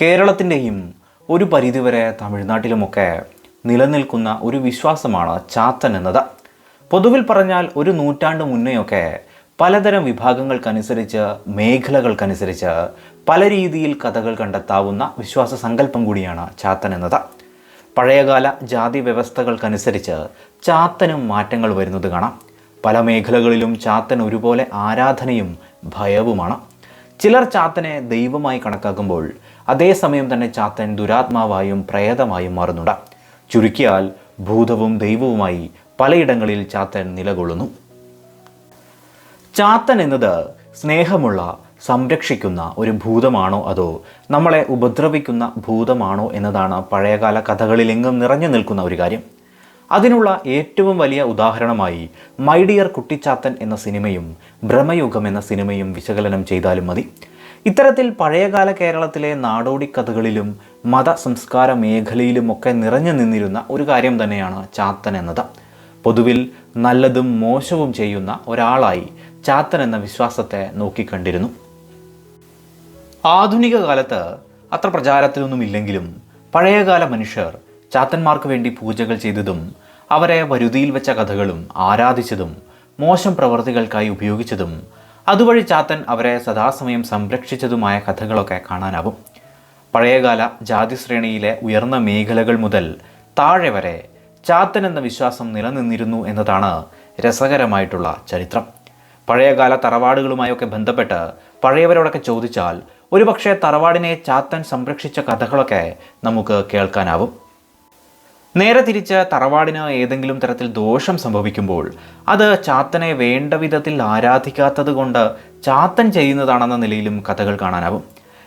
കേരളത്തിന്റെയും ഒരു പരിധിവരെ തമിഴ്നാട്ടിലുമൊക്കെ നിലനിൽക്കുന്ന ഒരു വിശ്വാസമാണ് ചാത്തൻ എന്നത്. പൊതുവിൽ പറഞ്ഞാൽ ഒരു നൂറ്റാണ്ട് മുന്നെയൊക്കെ പലതരം വിഭാഗങ്ങൾക്കനുസരിച്ച് മേഖലകൾക്കനുസരിച്ച് പല രീതിയിൽ കഥകൾ കണ്ടെത്താവുന്ന വിശ്വാസ സങ്കല്പം കൂടിയാണ് ചാത്തൻ എന്നത്. പഴയകാല ജാതി വ്യവസ്ഥകൾക്കനുസരിച്ച് ചാത്തനും മാറ്റങ്ങൾ വരുന്നത് കാണാം. പല മേഖലകളിലും ചാത്തൻ ഒരുപോലെ ആരാധനയും ഭയവുമാണ്. ചിലർ ചാത്തനെ ദൈവമായി കണക്കാക്കുമ്പോൾ അതേസമയം തന്നെ ചാത്തൻ ദുരാത്മാവായും പ്രേതമായും മാറുന്നുണ്ട്. ചുരുക്കിയാൽ ഭൂതവും ദൈവവുമായി പലയിടങ്ങളിൽ ചാത്തൻ നിലകൊള്ളുന്നു. ചാത്തൻ എന്നത് സ്നേഹമുള്ള സംരക്ഷിക്കുന്ന ഒരു ഭൂതമാണോ അതോ നമ്മളെ ഉപദ്രവിക്കുന്ന ഭൂതമാണോ എന്നതാണ് പഴയകാല കഥകളിലെങ്ങും നിറഞ്ഞു നിൽക്കുന്ന ഒരു കാര്യം. അതിനുള്ള ഏറ്റവും വലിയ ഉദാഹരണമായി മൈഡിയർ കുട്ടിച്ചാത്തൻ എന്ന സിനിമയും ഭ്രമയുഗം എന്ന സിനിമയും വിശകലനം ചെയ്താലും മതി. ഇത്തരത്തിൽ പഴയകാല കേരളത്തിലെ നാടോടി കഥകളിലും മത സംസ്കാര മേഖലയിലുമൊക്കെ നിറഞ്ഞു നിന്നിരുന്ന ഒരു കാര്യം തന്നെയാണ് ചാത്തൻ എന്നത്. പൊതുവിൽ നല്ലതും മോശവും ചെയ്യുന്ന ഒരാളായി ചാത്തൻ എന്ന വിശ്വാസത്തെ നോക്കിക്കണ്ടിരുന്നു. ആധുനിക കാലത്ത് അത്ര പ്രചാരത്തിലൊന്നുമില്ലെങ്കിലും പഴയകാല മനുഷ്യർ ചാത്തന്മാർക്ക് വേണ്ടി പൂജകൾ ചെയ്തതും അവരെ വരുതിയിൽ വെച്ച കഥകളും ആരാധിച്ചതും മോശം പ്രവൃത്തികൾക്കായി ഉപയോഗിച്ചതും അതുവഴി ചാത്തൻ അവരെ സദാസമയം സംരക്ഷിച്ചതുമായ കഥകളൊക്കെ കാണാനാവും. പഴയകാല ജാതി ശ്രേണിയിലെ ഉയർന്ന മേഖലകൾ മുതൽ താഴെ വരെ ചാത്തൻ എന്ന വിശ്വാസം നിലനിന്നിരുന്നു എന്നതാണ് രസകരമായിട്ടുള്ള ചരിത്രം. പഴയകാല തറവാടുകളുമായൊക്കെ ബന്ധപ്പെട്ട് പഴയവരോടൊക്കെ ചോദിച്ചാൽ ഒരുപക്ഷെ തറവാടിനെ ചാത്തൻ സംരക്ഷിച്ച കഥകളൊക്കെ നമുക്ക് കേൾക്കാനാവും. നേരെ തിരിച്ച് തറവാടിന് ഏതെങ്കിലും തരത്തിൽ ദോഷം സംഭവിക്കുമ്പോൾ അത് ചാത്തനെ വേണ്ട വിധത്തിൽ ആരാധിക്കാത്തത് കൊണ്ട് ചാത്തൻ ചെയ്യുന്നതാണെന്ന നിലയിലും കഥകൾ കാണാനാവും.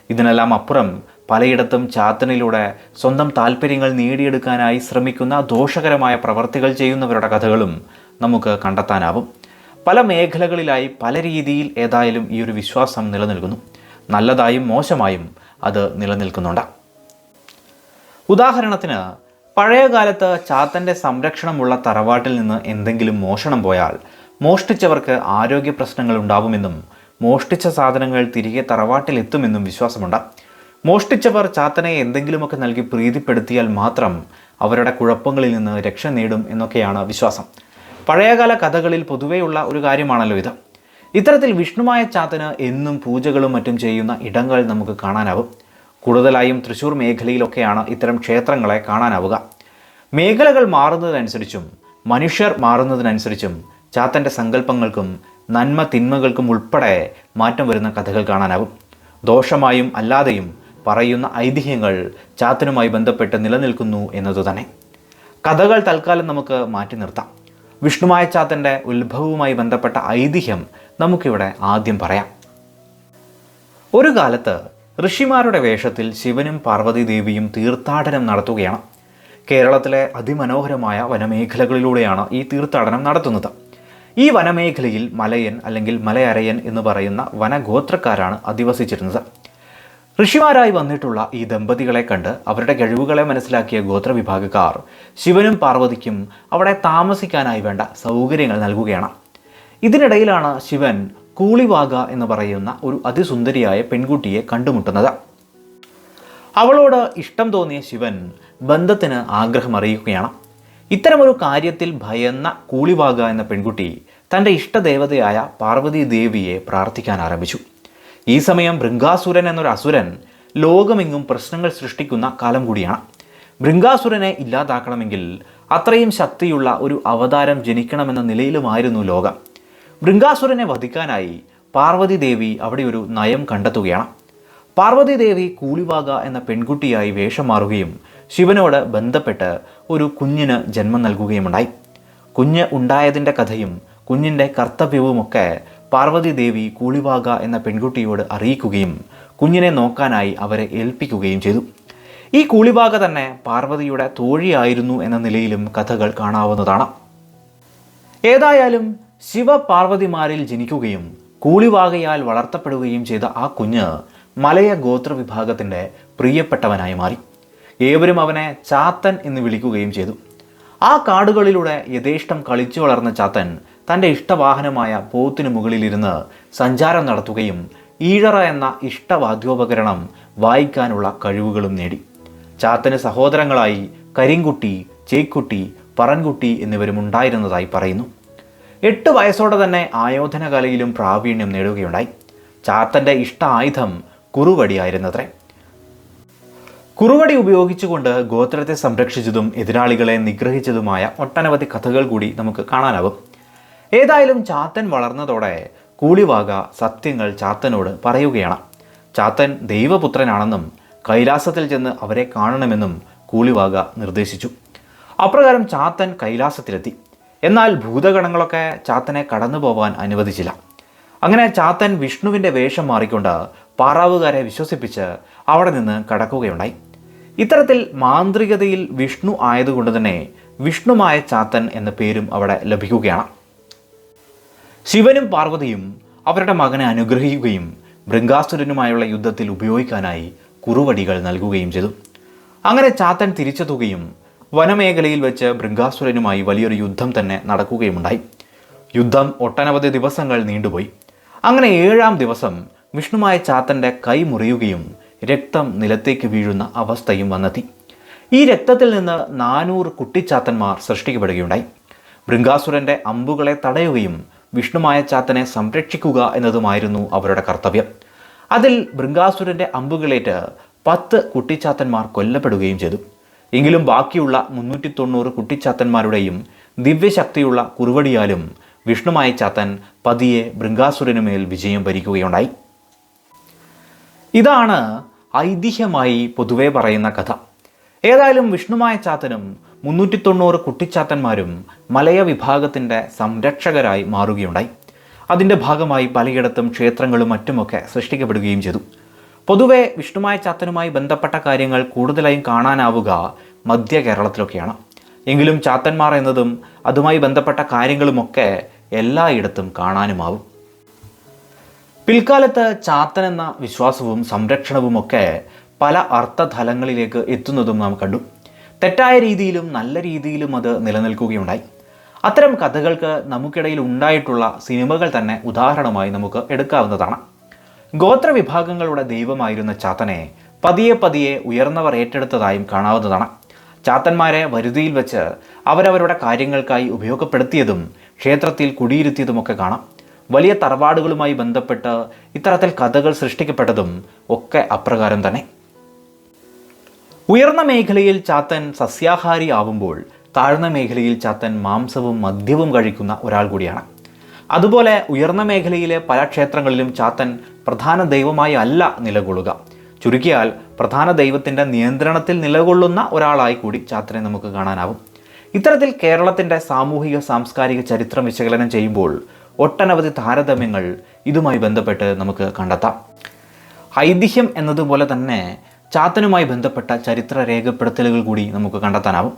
ഇതിനെല്ലാം അപ്പുറം പലയിടത്തും ചാത്തനിലൂടെ സ്വന്തം താല്പര്യങ്ങൾ നേടിയെടുക്കാനായി ശ്രമിക്കുന്ന ദോഷകരമായ പ്രവർത്തികൾ ചെയ്യുന്നവരുടെ കഥകളും നമുക്ക് കണ്ടെത്താനാവും. പല മേഖലകളിലായി പല രീതിയിൽ ഏതായാലും ഈ ഒരു വിശ്വാസം നിലനിൽക്കുന്നു. നല്ലതായും മോശമായും അത് നിലനിൽക്കുന്നുണ്ട്. ഉദാഹരണത്തിന് പഴയ കാലത്ത് ചാത്തന്റെ സംരക്ഷണമുള്ള തറവാട്ടിൽ നിന്ന് എന്തെങ്കിലും മോഷണം പോയാൽ മോഷ്ടിച്ചവർക്ക് ആരോഗ്യ പ്രശ്നങ്ങൾ ഉണ്ടാവുമെന്നും മോഷ്ടിച്ച സാധനങ്ങൾ തിരികെ തറവാട്ടിലെത്തുമെന്നും വിശ്വാസമുണ്ട്. മോഷ്ടിച്ചവർ ചാത്തനെ എന്തെങ്കിലുമൊക്കെ നൽകി പ്രീതിപ്പെടുത്തിയാൽ മാത്രം അവരുടെ കുഴപ്പങ്ങളിൽ നിന്ന് രക്ഷ നേടും എന്നൊക്കെയാണ് വിശ്വാസം. പഴയകാല കഥകളിൽ പൊതുവെയുള്ള ഒരു കാര്യമാണല്ലോ ഇത്. ഇത്തരത്തിൽ വിഷ്ണുമായ ചാത്തന് എന്നും പൂജകളും മറ്റും ചെയ്യുന്ന ഇടങ്ങൾ നമുക്ക് കാണാനാവും. കൂടുതലായും തൃശ്ശൂർ മേഖലയിലൊക്കെയാണ് ഇത്തരം ക്ഷേത്രങ്ങളെ കാണാനാവുക. മേഖലകൾ മാറുന്നതിനനുസരിച്ചും മനുഷ്യർ മാറുന്നതിനനുസരിച്ചും ചാത്തന്റെ സങ്കല്പങ്ങൾക്കും നന്മ തിന്മകൾക്കും ഉൾപ്പെടെ മാറ്റം വരുന്ന കഥകൾ കാണാനാവും. ദോഷമായും അല്ലാതെയും പറയുന്ന ഐതിഹ്യങ്ങൾ ചാത്തനുമായി ബന്ധപ്പെട്ട് നിലനിൽക്കുന്നു എന്നതു തന്നെ. കഥകൾ തൽക്കാലം നമുക്ക് മാറ്റി നിർത്താം. വിഷ്ണുമായ ചാത്തന്റെ ഉത്ഭവവുമായി ബന്ധപ്പെട്ട ഐതിഹ്യം നമുക്കിവിടെ ആദ്യം പറയാം. ഒരു കാലത്ത് ഋഷിമാരുടെ വേഷത്തിൽ ശിവനും പാർവതി ദേവിയും തീർത്ഥാടനം നടത്തുകയാണ്. കേരളത്തിലെ അതിമനോഹരമായ വനമേഖലകളിലൂടെയാണ് ഈ തീർത്ഥാടനം നടത്തുന്നത്. ഈ വനമേഖലയിൽ മലയൻ അല്ലെങ്കിൽ മലയരയൻ എന്ന് പറയുന്ന വനഗോത്രക്കാരാണ് അധിവസിച്ചിരുന്നത്. ഋഷിമാരായി വന്നിട്ടുള്ള ഈ ദമ്പതികളെ കണ്ട് അവരുടെ കഴിവുകളെ മനസ്സിലാക്കിയ ഗോത്രവിഭാഗക്കാർ ശിവനും പാർവതിക്കും അവിടെ താമസിക്കാനായി വേണ്ട സൗകര്യങ്ങൾ നൽകുകയാണ്. ഇതിനിടയിലാണ് ശിവൻ കൂളിവാക എന്ന് പറയുന്ന ഒരു അതിസുന്ദരിയായ പെൺകുട്ടിയെ കണ്ടുമുട്ടുന്നത്. അവളോട് ഇഷ്ടം തോന്നിയ ശിവൻ ബന്ധത്തിന് ആഗ്രഹം അറിയിക്കുകയാണ്. ഇത്തരമൊരു കാര്യത്തിൽ ഭയന്ന കൂളിവാഗ എന്ന പെൺകുട്ടി തന്റെ ഇഷ്ടദേവതയായ പാർവതി ദേവിയെ പ്രാർത്ഥിക്കാൻ ആരംഭിച്ചു. ഈ സമയം ഭൃംഗാസുരൻ എന്നൊരു അസുരൻ ലോകമെങ്ങും പ്രശ്നങ്ങൾ സൃഷ്ടിക്കുന്ന കാലം കൂടിയാണ്. ഭൃംഗാസുരനെ ഇല്ലാതാക്കണമെങ്കിൽ അത്രയും ശക്തിയുള്ള ഒരു അവതാരം ജനിക്കണമെന്ന നിലയിലുമായിരുന്നു ലോകം. ഭൃംഗാസുരനെ വധിക്കാനായി പാർവതി ദേവി അവിടെ ഒരു നയം കണ്ടെത്തുകയാണ്. പാർവതി ദേവി കൂളിവാക എന്ന പെൺകുട്ടിയായി വേഷം മാറുകയും ശിവനോട് ബന്ധപ്പെട്ട് ഒരു കുഞ്ഞിന് ജന്മം നൽകുകയുമുണ്ടായി. കുഞ്ഞ് ഉണ്ടായതിന്റെ കഥയും കുഞ്ഞിന്റെ കർത്തവ്യവുമൊക്കെ പാർവതി ദേവി കൂളിവാക എന്ന പെൺകുട്ടിയോട് അറിയിക്കുകയും കുഞ്ഞിനെ നോക്കാനായി അവരെ ഏൽപ്പിക്കുകയും ചെയ്തു. ഈ കൂളിവാക തന്നെ പാർവതിയുടെ തോഴിയായിരുന്നു എന്ന നിലയിലും കഥകൾ കാണാവുന്നതാണ്. ഏതായാലും ശിവ പാർവതിമാരിൽ ജനിക്കുകയും കൂളിവാകയാൽ വളർത്തപ്പെടുകയും ചെയ്ത ആ കുഞ്ഞ് മലയ ഗോത്ര വിഭാഗത്തിന്റെ പ്രിയപ്പെട്ടവനായി മാറി. ഏവരും അവനെ ചാത്തൻ എന്ന് വിളിക്കുകയും ചെയ്തു. ആ കാടുകളിലൂടെ യഥേഷ്ടം കളിച്ചു വളർന്ന ചാത്തൻ തന്റെ ഇഷ്ടവാഹനമായ പോത്തിനു മുകളിലിരുന്ന് സഞ്ചാരം നടത്തുകയും ഈഴറ എന്ന ഇഷ്ടവാദ്യോപകരണം വായിക്കാനുള്ള കഴിവുകളും നേടി. ചാത്തന് സഹോദരങ്ങളായി കരിങ്കുട്ടി ചേക്കുട്ടി പറൻകുട്ടി എന്നിവരും ഉണ്ടായിരുന്നതായി പറയുന്നു. എട്ട് വയസ്സോടെ തന്നെ ആയോധന കലയിലും പ്രാവീണ്യം നേടുകയുണ്ടായി. ചാത്തന്റെ ഇഷ്ട ആയുധം കുറുവടിയായിരുന്നത്രേ. കുറുവടി ഉപയോഗിച്ചുകൊണ്ട് ഗോത്രത്തെ സംരക്ഷിച്ചതും എതിരാളികളെ നിഗ്രഹിച്ചതുമായ ഒട്ടനവധി കഥകൾ കൂടി നമുക്ക് കാണാനാവും ഏതായാലും ചാത്തൻ വളർന്നതോടെ കൂളിവാക സത്യങ്ങൾ ചാത്തനോട് പറയുകയാണ്. ചാത്തൻ ദൈവപുത്രനാണെന്നും കൈലാസത്തിൽ ചെന്ന് അവരെ കാണണമെന്നും കൂളിവാക നിർദ്ദേശിച്ചു. അപ്രകാരം ചാത്തൻ കൈലാസത്തിലെത്തി. എന്നാൽ ഭൂതഗണങ്ങളൊക്കെ ചാത്തനെ കടന്നു പോവാൻ അനുവദിച്ചില്ല. അങ്ങനെ ചാത്തൻ വിഷ്ണുവിന്റെ വേഷം മാറിക്കൊണ്ട് പാറാവുകാരെ വിശ്വസിപ്പിച്ച് അവിടെ നിന്ന് കടക്കുകയുണ്ടായി. ഇത്തരത്തിൽ മാന്ത്രികതയിൽ വിഷ്ണു ആയതുകൊണ്ട് തന്നെ വിഷ്ണുമായ ചാത്തൻ എന്ന പേരും അവിടെ ലഭിക്കുകയാണ്. ശിവനും പാർവതിയും അവരുടെ മകനെ അനുഗ്രഹിക്കുകയും ബൃങ്കാസുരനുമായുള്ള യുദ്ധത്തിൽ ഉപയോഗിക്കാനായി കുറുവടികൾ നൽകുകയും ചെയ്തു. അങ്ങനെ ചാത്തൻ തിരിച്ചെത്തുകയും വനമേഖലയിൽ വെച്ച് ഭൃംഗാസുരനുമായി വലിയൊരു യുദ്ധം തന്നെ നടക്കുകയുമുണ്ടായി. യുദ്ധം ഒട്ടനവധി ദിവസങ്ങൾ നീണ്ടുപോയി. അങ്ങനെ ഏഴാം ദിവസം വിഷ്ണുമായ ചാത്തന്റെ കൈ മുറിയുകയും രക്തം നിലത്തേക്ക് വീഴുന്ന അവസ്ഥയും വന്നെത്തി. ഈ രക്തത്തിൽ നിന്ന് നാനൂറ് കുട്ടിച്ചാത്തന്മാർ സൃഷ്ടിക്കപ്പെടുകയുണ്ടായി. ഭൃംഗാസുരന്റെ അമ്പുകളെ തടയുകയും വിഷ്ണുമായ ചാത്തനെ സംരക്ഷിക്കുക എന്നതുമായിരുന്നു അവരുടെ കർത്തവ്യം. അതിൽ ഭൃംഗാസുരന്റെ അമ്പുകളേറ്റ് പത്ത് കുട്ടിച്ചാത്തന്മാർ കൊല്ലപ്പെടുകയും ചെയ്തു. എങ്കിലും ബാക്കിയുള്ള മുന്നൂറ്റി തൊണ്ണൂറ് കുട്ടിച്ചാത്തന്മാരുടെയും ദിവ്യശക്തിയുള്ള കുറുവടിയാലും വിഷ്ണുമായ ചാത്തൻ പതിയെ ഭൃംഗാസുരനുമേൽ വിജയം ഭരിക്കുകയുണ്ടായി ഇതാണ് ഐതിഹ്യമായി പൊതുവെ പറയുന്ന കഥ. ഏതായാലും വിഷ്ണുമായ ചാത്തനും മുന്നൂറ്റി തൊണ്ണൂറ് കുട്ടിച്ചാത്തന്മാരും മലയ വിഭാഗത്തിന്റെ സംരക്ഷകരായി മാറുകയുണ്ടായി. അതിന്റെ ഭാഗമായി പലയിടത്തും ക്ഷേത്രങ്ങളും മറ്റുമൊക്കെ സൃഷ്ടിക്കപ്പെടുകയും ചെയ്തു. പൊതുവെ വിഷ്ണുമായ ചാത്തനുമായി ബന്ധപ്പെട്ട കാര്യങ്ങൾ കൂടുതലായും കാണാനാവുക മധ്യ കേരളത്തിലൊക്കെയാണ്. എങ്കിലും ചാത്തന്മാർ എന്നതും അതുമായി ബന്ധപ്പെട്ട കാര്യങ്ങളുമൊക്കെ എല്ലായിടത്തും കാണാനുമാവും. പിൽക്കാലത്ത് ചാത്തൻ എന്ന വിശ്വാസവും സംരക്ഷണവും ഒക്കെ പല അർത്ഥതലങ്ങളിലേക്ക് എത്തുന്നതും നാം കണ്ടു. തെറ്റായ രീതിയിലും നല്ല രീതിയിലും അത് നിലനിൽക്കുകയുണ്ടായി. അത്തരം കഥകൾക്ക് നമുക്കിടയിൽ ഉണ്ടായിട്ടുള്ള സിനിമകൾ തന്നെ ഉദാഹരണമായി നമുക്ക് എടുക്കാവുന്നതാണ്. ഗോത്രവിഭാഗങ്ങളുടെ ദൈവമായിരുന്ന ചാത്തനെ പതിയെ പതിയെ ഉയർന്നവർ ഏറ്റെടുത്തതായും കാണാവുന്നതാണ്. ചാത്തന്മാരെ വരുതിയിൽ വെച്ച് അവരവരുടെ കാര്യങ്ങൾക്കായി ഉപയോഗപ്പെടുത്തിയതും ക്ഷേത്രത്തിൽ കുടിയിരുത്തിയതുമൊക്കെ കാണാം. വലിയ തറവാടുകളുമായി ബന്ധപ്പെട്ട് ഇത്തരത്തിൽ കഥകൾ സൃഷ്ടിക്കപ്പെട്ടതും ഒക്കെ അപ്രകാരം തന്നെ. ഉയർന്ന മേഖലയിൽ ചാത്തൻ സസ്യാഹാരി ആവുമ്പോൾ താഴ്ന്ന മേഖലയിൽ ചാത്തൻ മാംസവും മദ്യവും കഴിക്കുന്ന ഒരാൾ കൂടിയാണ്. അതുപോലെ ഉയർന്ന മേഖലയിലെ പല ക്ഷേത്രങ്ങളിലും ചാത്തൻ പ്രധാന ദൈവമായി അല്ല നിലകൊള്ളുക. ചുരുക്കിയാൽ പ്രധാന ദൈവത്തിന്റെ നിയന്ത്രണത്തിൽ നിലകൊള്ളുന്ന ഒരാളായി കൂടി ചാത്തനെ നമുക്ക് കാണാനാവും. ഇത്തരത്തിൽ കേരളത്തിന്റെ സാമൂഹിക സാംസ്കാരിക ചരിത്രം വിശകലനം ചെയ്യുമ്പോൾ ഒട്ടനവധി താരതമ്യങ്ങൾ ഇതുമായി ബന്ധപ്പെട്ട് നമുക്ക് കണ്ടെത്താം. ഐതിഹ്യം എന്നതുപോലെ തന്നെ ചാത്തനുമായി ബന്ധപ്പെട്ട ചരിത്ര രേഖപ്പെടുത്തലുകൾ കൂടി നമുക്ക് കണ്ടെത്താനാവും.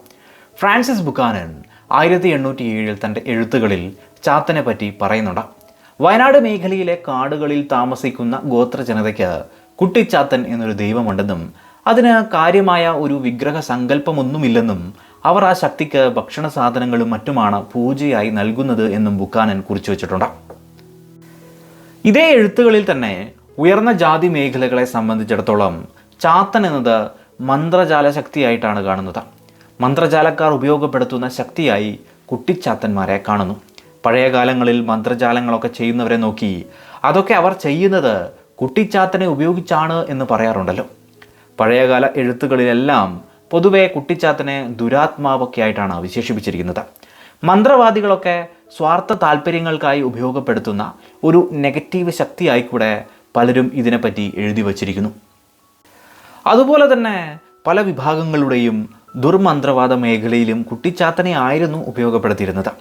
ഫ്രാൻസിസ് ബുക്കാനൻ ആയിരത്തി എണ്ണൂറ്റി ഏഴിൽ തന്റെ എഴുത്തുകളിൽ ചാത്തനെ പറ്റി പറയുന്നുണ്ട്. വയനാട് മേഖലയിലെ കാടുകളിൽ താമസിക്കുന്ന ഗോത്ര ജനതയ്ക്ക് കുട്ടിച്ചാത്തൻ എന്നൊരു ദൈവമുണ്ടെന്നും അതിന് കാര്യമായ ഒരു വിഗ്രഹ സങ്കല്പമൊന്നുമില്ലെന്നും അവർ ആ ശക്തിക്ക് ഭക്ഷണ സാധനങ്ങളും മറ്റുമാണ് പൂജയായി നൽകുന്നത് എന്നും ബുക്കാനൻ കുറിച്ചു വച്ചിട്ടുണ്ട്. ഇതേ എഴുത്തുകളിൽ തന്നെ ഉയർന്ന ജാതി മേഖലകളെ സംബന്ധിച്ചിടത്തോളം ചാത്തൻ എന്നത് മന്ത്രജാല ശക്തിയായിട്ടാണ് കാണുന്നത്. മന്ത്രജാലക്കാർ ഉപയോഗപ്പെടുത്തുന്ന ശക്തിയായി കുട്ടിച്ചാത്തന്മാരെ കാണുന്നു. പഴയ കാലങ്ങളിൽ മന്ത്രജാലങ്ങളൊക്കെ ചെയ്യുന്നവരെ നോക്കി അതൊക്കെ അവർ ചെയ്യുന്നത് കുട്ടിച്ചാത്തനെ ഉപയോഗിച്ചാണ് എന്ന് പറയാറുണ്ടല്ലോ. പഴയകാല എഴുത്തുകളിലെല്ലാം പൊതുവെ കുട്ടിച്ചാത്തനെ ദുരാത്മാവൊക്കെ ആയിട്ടാണ് വിശേഷിപ്പിച്ചിരിക്കുന്നത്. മന്ത്രവാദികളൊക്കെ സ്വാർത്ഥ താല്പര്യങ്ങൾക്കായി ഉപയോഗപ്പെടുത്തുന്ന ഒരു നെഗറ്റീവ് ശക്തിയായി കൂടെ പലരും ഇതിനെപ്പറ്റി എഴുതി വച്ചിരിക്കുന്നു. അതുപോലെ തന്നെ പല വിഭാഗങ്ങളുടെയും ദുർമന്ത്രവാദ മേഖലയിലും കുട്ടിച്ചാത്തനെ ആയിരുന്നു ഉപയോഗപ്പെടുത്തിയിരുന്നത്.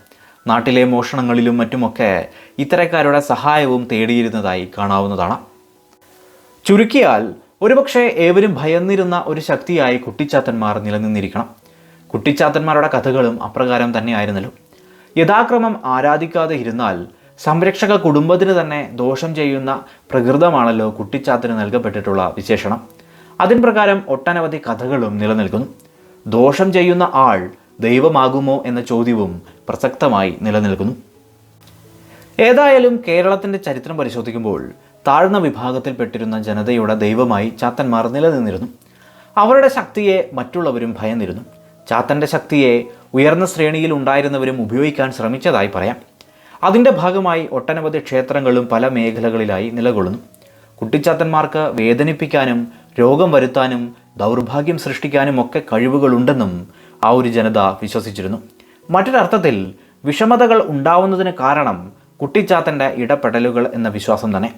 നാട്ടിലെ മോഷണങ്ങളിലും മറ്റുമൊക്കെ ഇത്തരക്കാരുടെ സഹായവും തേടിയിരുന്നതായി കാണാവുന്നതാണ്. ചുരുക്കിയാൽ ഒരുപക്ഷെ ഏവരും ഭയന്നിരുന്ന ഒരു ശക്തിയായി കുട്ടിച്ചാത്തന്മാർ നിലനിന്നിരിക്കണം. കുട്ടിച്ചാത്തന്മാരുടെ കഥകളും അപ്രകാരം തന്നെയായിരുന്നല്ലോ യഥാക്രമം ആരാധിക്കാതെ ഇരുന്നാൽ സംരക്ഷക കുടുംബത്തിന് തന്നെ ദോഷം ചെയ്യുന്ന പ്രകൃതമാണല്ലോ കുട്ടിച്ചാത്തിന് നൽകപ്പെട്ടിട്ടുള്ള വിശേഷണം. അതിൻ പ്രകാരം ഒട്ടനവധി കഥകളും നിലനിൽക്കുന്നു. ദോഷം ചെയ്യുന്ന ആൾ ദൈവമാകുമോ എന്ന ചോദ്യവും പ്രസക്തമായി നിലനിൽക്കുന്നു. ഏതായാലും കേരളത്തിന്റെ ചരിത്രം പരിശോധിക്കുമ്പോൾ താഴ്ന്ന വിഭാഗത്തിൽപ്പെട്ടിരുന്ന ജനതയുടെ ദൈവമായി ചാത്തന്മാർ നിലനിന്നിരുന്നു. അവരുടെ ശക്തിയെ മറ്റുള്ളവരും ഭയന്നിരുന്നു. ചാത്തന്റെ ശക്തിയെ ഉയർന്ന ശ്രേണിയിൽ ഉണ്ടായിരുന്നവരും ഉപയോഗിക്കാൻ ശ്രമിച്ചതായി പറയാം. അതിന്റെ ഭാഗമായി ഒട്ടനവധി ക്ഷേത്രങ്ങളും പല മേഖലകളിലായി നിലകൊള്ളുന്നു. കുട്ടിച്ചാത്തന്മാർക്ക് വേദനിപ്പിക്കാനും രോഗം വരുത്താനും ദൗർഭാഗ്യം സൃഷ്ടിക്കാനും ഒക്കെ കഴിവുകളുണ്ടെന്നും ആ ഒരു ജനത വിശ്വസിച്ചിരുന്നു. മറ്റൊരർത്ഥത്തിൽ വിഷമതകൾ ഉണ്ടാവുന്നതിന് കാരണം കുട്ടിച്ചാത്തന്റെ ഇടപെടലുകൾ എന്ന വിശ്വാസം തന്നെ.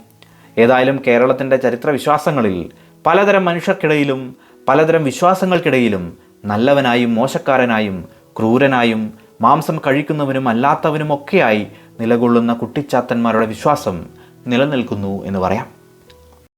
ഏതായാലും കേരളത്തിന്റെ ചരിത്ര വിശ്വാസങ്ങളിൽ പലതരം മനുഷ്യർക്കിടയിലും പലതരം വിശ്വാസങ്ങൾക്കിടയിലും നല്ലവനായും മോശക്കാരനായും ക്രൂരനായും മാംസം കഴിക്കുന്നവനും അല്ലാത്തവനുമൊക്കെയായി നിലകൊള്ളുന്ന കുട്ടിച്ചാത്തന്മാരുടെ വിശ്വാസം നിലനിൽക്കുന്നു എന്ന് പറയാം.